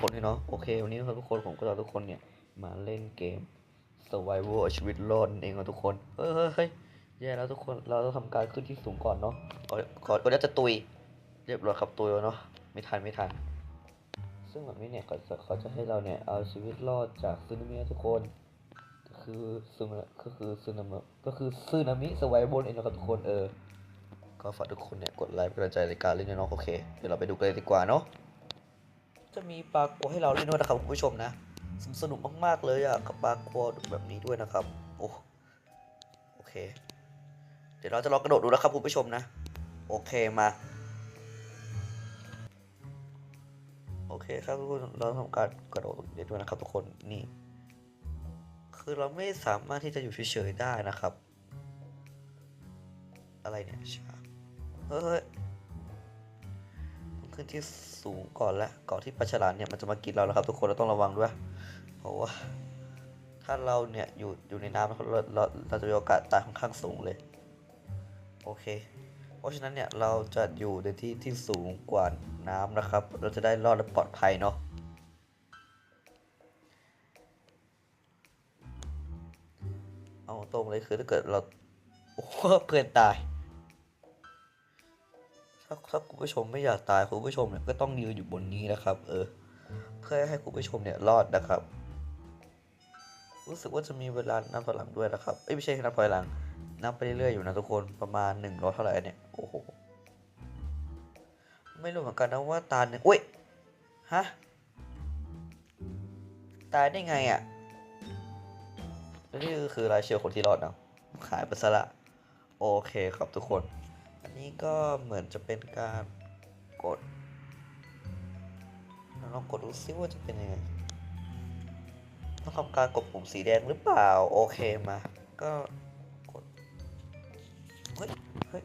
คนให้เนาะโอเค วันนี้นะครับทุกคนผมก็จะเอาทุกคนเนี่ยมาเล่นเกม Survival ชีวิตรอดเองครับทุกคนเฮ้ยเฮ้ยเฮ้ยแย่แล้วทุกคนเราต้องทำการขึ้นที่สูงก่อนเนาะก่อนก่อนก่อนจะตุย เรียบร้อยครับตุยแล้วเนาะไม่ทันไม่ทัน ซึ่งแบบนี้เนี่ยก็จะเขาจะให้เราเนี่ยเอาชีวิตรอดจากซึนามินะทุกคนคือซึนาก็คือซึนามิก็คือซึนามิสไวบนเองนะครับทุกคนเออ ก็ฝากทุกคนเนี่ยกดไลค์เป็นกำลังใจในการเล่นด้วยเนาะโอเค เดี๋ยวเราไปดูกันเลยดีกว่าเนาะ จะมีปลากัวให้เราเล่นด้วยนะครับคุณผู้ชมนะสนุกสนุกมากๆเลยอะกับปลากัวแบบนี้ด้วยนะครับโอ้โอเค เดี๋ยวเราจะลองกระโดดดูนะครับคุณผู้ชมนะ โอเคมาโอเคครับทุกคนเราทำการกระโดดเดี๋ยวด้วยนะครับทุกคนนี่ คือเราไม่สามารถที่จะอยู่เฉยๆได้นะครับ อะไรเนี่ยชาเฮ้ยต้อ ขึ้นที่สูงก่อนละก่อนที่ปลาฉลามเนี่ยมันจะมากินเราแล้วครับ ทุกคนเราต้องระวังด้วย เพราะว่า ถ้าเราเนี่ยอยู่อยู่ในน้ำเราเราเราจะมีโอกาสตายค่อนข้างสูงเลย โอเค เพราะฉะนั้นเนี่ยเราจะอยู่ในที่ที่สูงกว่าน้ำนะครับ เราจะได้รอดและปลอดภัยเนาะเอาตรงเลยคือถ้าเกิดเราโอ้เพื่อนตาย ถ้าถ้าคุณผู้ชมไม่อยากตายคุณผู้ชมเนี่ยก็ต้องยืนอยู่บนนี้นะครับ เออ เพื่อให้คุณผู้ชมเนี่ยรอดนะครับ รู้สึกว่าจะมีเวลานับถอยหลังด้วยนะครับเอ้ยไม่ใช่นับถอยหลังนับไปเรื่อยๆอยู่นะทุกคนประมาณหนึ่งร้อยเท่าไหร่เนี่ยโอ้โหไม่รู้เหมือนกันนะว่าตาหนึ่งอุ้ยฮะตายได้ไงอะ่ะนี่คือรายเชื่อคนที่รอดเนาะขายไปซะละโอเคครับทุกคน อันนี้ก็เหมือนจะเป็นการกดลองกดดูซิว่าจะเป็นยังไงต้องทำการกดปุ่มสีแดงหรือเปล่า โอเคมา ก็กด เฮ้ยเฮ้ย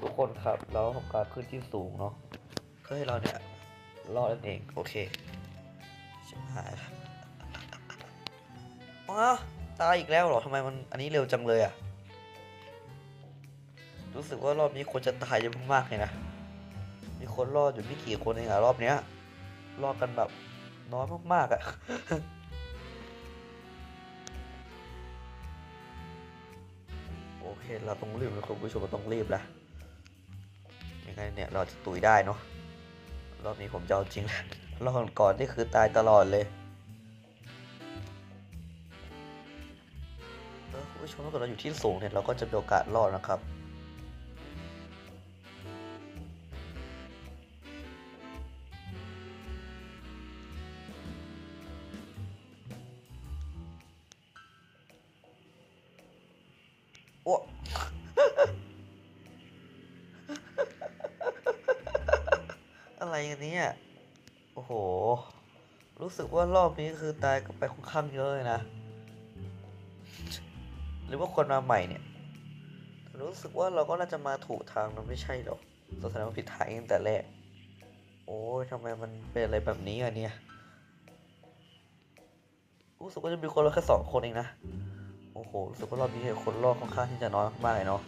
ทุกคนครับ เราทำการขึ้นที่สูงเนาะเพื่อให้เราเนี่ยรอดนั่นเอง โอเคชิบหายละว้าตายอีกแล้วเหรอทำไมมันอันนี้เร็วจังเลยอะ รู้สึกว่ารอบนี้คนจะตายเยอะมากๆเลยนะ มีคนรอดอยู่ไม่กี่คนเองอะรอบเนี้ย รอดกันแบบน้อยมากๆอะโอเคเราต้องรีบนะคุณผู้ชมเราต้องรีบละยังไงเนี่ยเราจะตุยได้เนาะ รอบนี้ผมจะเอาจริงแล้วรอบก่อนนี่คือตายตลอดเลยเออคุณผู้ชมถ้าเกิดเราอยู่ที่สูงเนี่ยเราก็จะมีโอกาสรอดนะครับ อะไรกันเนี่ย โอ้โห รู้สึกว่ารอบนี้คือตายกันไปค่อนข้างเยอะเลยนะ หรือว่าคนมาใหม่เนี่ย รู้สึกว่าเราก็น่าจะมาถูกทางนไม่ใช่หรอกสดงว่าผิดทางตั้งแต่แรก โอ้ยทำไมมันเป็นอะไรแบบนี้อะเนี่ย รู้สึกว่าจะมีคนรอดแค่สองคนเองนะ อ้โหรู้สึกว่ารอบนี้คนรอดค่อนข้างที่จะน้อยมากเลยเนาะ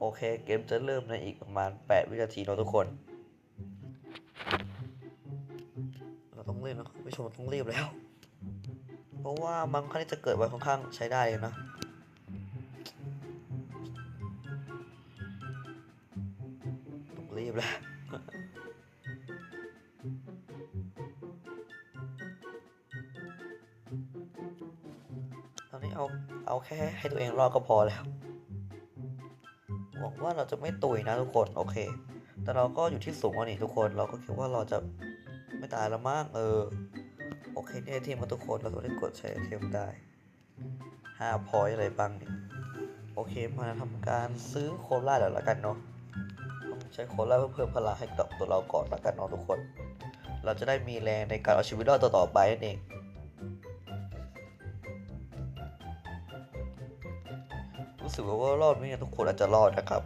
โอเค เกมจะเริ่มในอีกประมาณ 8 วินาทีเนาะทุกคน เราต้องรีบนะคุณผู้ชมต้องรีบแล้ว เพราะว่ามันค่อนข้างที่จะเกิดไว้ค่อนข้างใช้ได้เลยนะต้องรีบแล้ว เอาเอาแค่ให้ตัวเองรอดก็พอแล้วหวังว่าเราจะไม่ตุยนะทุกคนโอเค แต่เราก็อยู่ที่สูงกว่านี้ทุกคนเราก็คิดว่าเราจะไม่ตายแล้วมั้งเออโอเคเนี่ยทีมมาทุกคนเราก็ได้กดใช้เทมได้ห้าพอยอะไรบ้างเนี่ยโอเคมาทำการซื้อโคล่าเดี๋ยวละกันเนาะใช้โคล่าเพื่อเพิ่มพลังให้กับตัวเราก่อนละกันเนาะทุกคน เราจะได้มีแรงในการเอาชีวิตรอดต่อๆไปนั่นเอง รู้สึกว่า รอบนี้เนี่ยทุกคนอาจจะรอดนะครับ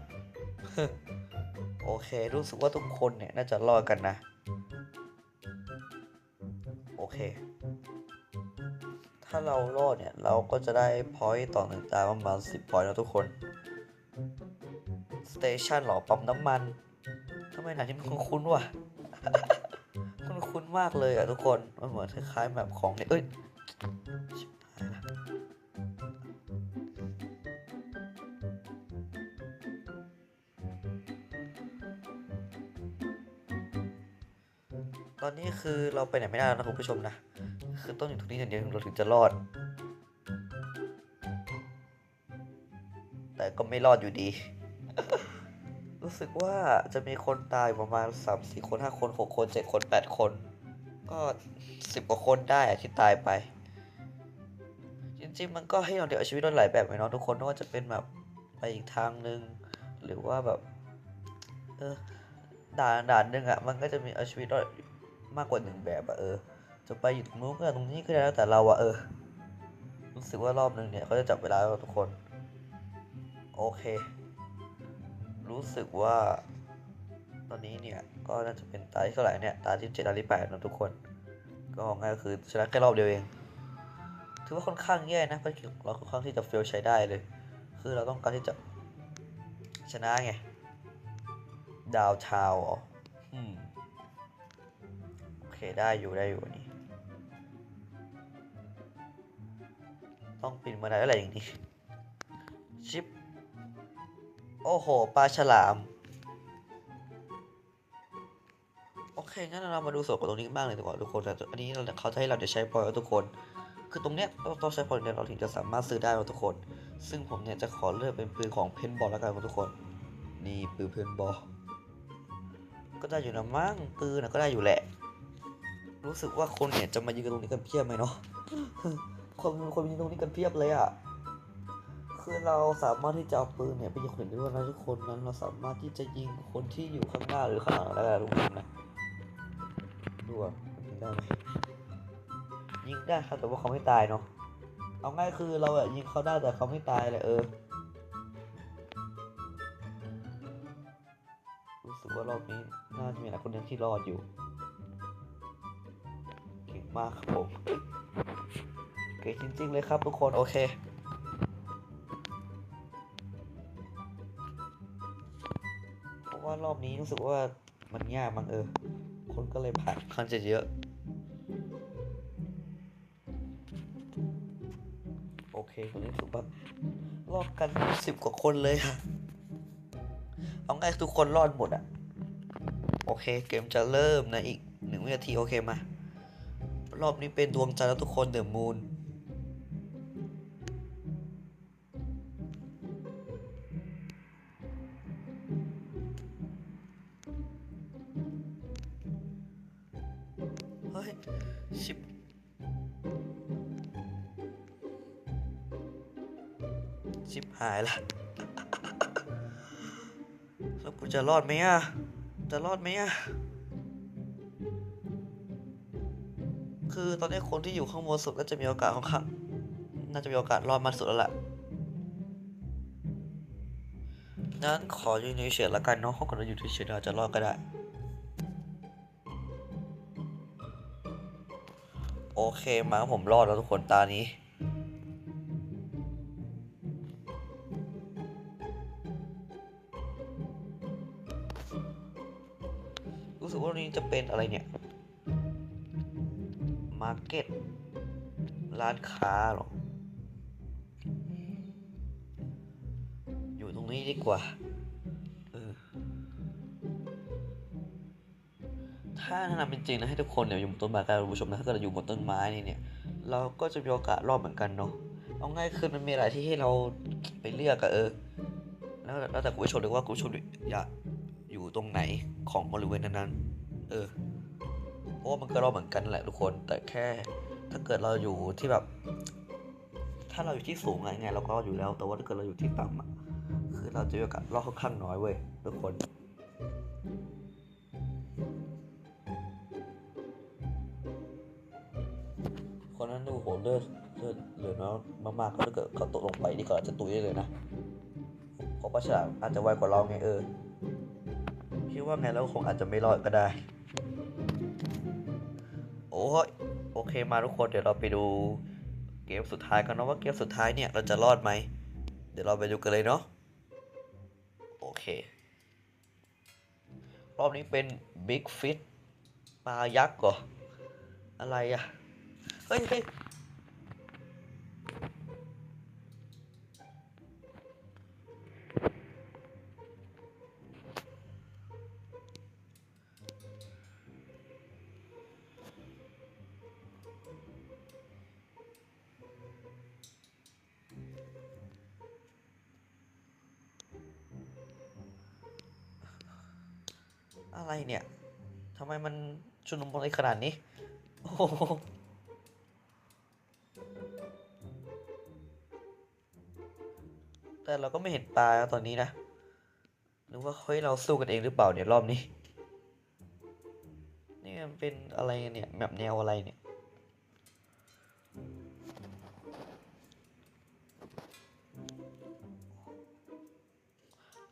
โอเค รู้สึกว่าทุกคนเนี่ยน่าจะรอดกันนะ โอเค ถ้าเรารอดเนี่ย เราก็จะได้พอยต์ต่อหนึ่งตาประมาณสิบพอยต์นะทุกคนสเตชันหรอปั๊มน้ำมันทำไมหนาที่มันคุ้นๆวะคุ้มากเลยอะทุกคน มันเหมือนคล้ายๆแบบของเนี่ยเอ้ยชิบ ตอนนี้คือเราไปไหนไม่ได้แล้วนะคุณผู้ชมนะ คือต้องอยู่ตรงนี้อย่างเดียวเราถึงจะรอด แต่ก็ไม่รอดอยู่ดี รู้สึกว่าจะมีคนตายประมาณ3 4คน5คน6คน7คน8คน ก็10กว่าคนได้อะที่ตายไป จริงๆมันก็ให้เราเดี๋ยวชีวิตเราหลายแบบเลยเนาะทุกคนไม่ว่าจะเป็นแบบไปอีกทางหนึ่งหรือว่าแบบ เออด่านด่านหนึ่งอะมันก็จะมีเอาชีวิตรอด มากกว่าหนึ่งแบบอะเออ จะไปอยู่ตรงนู้นก็ตรงนี้ก็ได้แล้วแต่เราอะเออ รู้สึกว่ารอบหนึ่งเนี่ยเขาจะจับเวลาแล้วทุกคน โอเค รู้สึกว่า ตอนนี้เนี่ยก็น่าจะเป็นตาที่เท่าไหร่เนี่ยตาที่เจ็ดตาที่แปดนะทุกคน ก็ง่ายก็คือชนะแค่รอบเดียวเอง ถือว่าค่อนข้างแย่นะเพราะเราค่อนข้างที่จะเฟลใช้ได้เลย คือเราต้องการที่จะชนะไงดาวชาวอ๋อ เคได้อยู่ได้อยู่นี่ ต้องปีนมาได้อะไรอย่างนี้ ชิป โอ้โห ปลาฉลาม โอเค งั้นเรามาดูส่วนของตรงนี้บ้างเลยดีกว่าทุกคนแต่อันนี้เราเขาจะให้เราจะใช้พอยต์ทุกคน คือตรงเนี้ยเราต้องใช้พอยต์เนี่ยเราถึงจะสามารถซื้อได้ทุกคน ซึ่งผมเนี่ยจะขอเลือกเป็นปืนของเพนบอลแล้วกันทุกคน นี่ปืนเพนบอลก็ได้อยู่นะมั้งปืนก็ได้อยู่แหละ รู้สึกว่าคนเนี่ยจะมายืนกันตรงนี้กันเพียบไหมเนาะคนคนยืนตรงนี้กันเพียบเลยอะคือเราสามารถที่จะเอาปืนเนี่ยไปยิงคนอื่นได้ด้วยนะทุกคนนั้นเราสามารถที่จะยิงคนที่อยู่ข้างหน้าหรือข้างหลังเราได้ทุกคนนะดูว่ายิงได้ไหมยิงได้ครับแต่ว่าเขาไม่ตายเนาะเอาง่ายคือเราอะยิงเขาได้แต่เขาไม่ตายเลยเออรู้สึกว่ารอบนี้น่าจะมีหลายคนนึงที่รอดอยู่ มากครับผมเก่งจริง ๆ เลยครับทุกคนโอเคเพราะว่ารอบนี้รู้สึกว่ามันยากมั้งเออ คนก็เลยผ่านค่อนข้างจะเยอะ โอเคตรงนี้รู้สึกว่ารอดกันสิบกว่าคนเลยอะเอาง่ายทุกคนรอดหมดอะโอเค เกมจะเริ่มในอีกหนึ่งวินาที โอเคมา รอบนี้เป็นดวงจันทร์แล้วทุกคนเดอะมูนเฮ้ย ชิบชิบหายละแล้วกูจะรอดไหมอะ จะรอดไหมอะ คือตอนนี้คนที่อยู่ข้างบนสุดก็จะมีโอกาสค่อนข้างน่าจะมีโอกาสรอดมากสุดแล้วแหละงั้นขออยืนเฉยๆแล้วกันเนาะเขาก็จะอยู่เฉยๆเราอาจจะรอดก็ได้โอเคมาผมรอดแล้วทุกคนตานี้ รู้สึกว่าวันนี้จะเป็นอะไรเนี่ย มาร์เก็ตร้านค้าหรอ อยู่ตรงนี้ดีกว่าออถ้าแนะนำเป็นจริงนะให้ทุกคนเนี่ยอยู่บนต้นไม้กันคุณผู้ชมนะถ้าเกิดอยู่บนต้นไม้นี่เนี่ย เราก็จะมีโอกาสรอดเหมือนกันเนาะเอาง่ายคือมันมีหลายที่ให้เราไปเลือกอะเออ แล้วแล้วแต่คุณผู้ชมเลยว่าคุณผู้ชมอยากอยู่ตรงไหนของบริเวณนั้นๆเออ เพราะว่ามันก็รอดเหมือนกันแหละทุกคน แต่แค่ถ้าเกิดเราอยู่ที่แบบ ถ้าเราอยู่ที่สูงอะยังไงเราก็อยู่แล้ว แต่ว่าถ้าเกิดเราอยู่ที่ต่ำอะคือเราจะมีโอกาสรอดค่อนข้างน้อยเว้ยทุกคนคนนั้นดูโหเลือดเลือดเหลือน้อยมากๆก็ถ้าเกิดเขาตกลงไปนี่ก็อาจจะตุยได้เลยนะเพราะปลาฉลามอาจจะไวกว่าเราไงเออคิดว่าไงแล้วคงอาจจะไม่รอดก็ได้ โอ้ยโอเคมาทุกคนเดี๋ยวเราไปดูเกมสุดท้ายกันเนาะว่าเกมสุดท้ายเนี่ยเราจะรอดไหม เดี๋ยวเราไปดูกันเลยเนาะโอเค รอบนี้เป็นบิ๊กฟิตปลายักษ์เหรอ อะไรอะเฮ้ยเฮ้ย อะไรเนี่ยทำไมมันชุนมุนอะไรขนาดนี้ โอ้แต่เราก็ไม่เห็นปลาตอนนี้นะ หรือว่าเฮ้ยเราสู้กันเองหรือเปล่าเนี่ยรอบนี้ นี่มันเป็นอะไรเนี่ยแบบแนวอะไรเนี่ย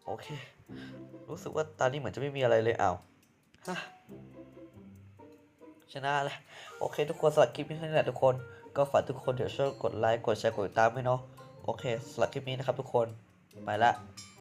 โอเค รู้สึกว่าตอนนี้เหมือนจะไม่มีอะไรเลยอ้าวฮะชนะแล้วโอเค ทุกคนสำหรับคลิปนี้นี่แหละทุกคน ก็ฝากทุกคนเดี๋ยวช่วยกดไลค์กดแชร์กดติดตามให้เนาะโอเคสำหรับคลิปนี้นะครับทุกคนไปละ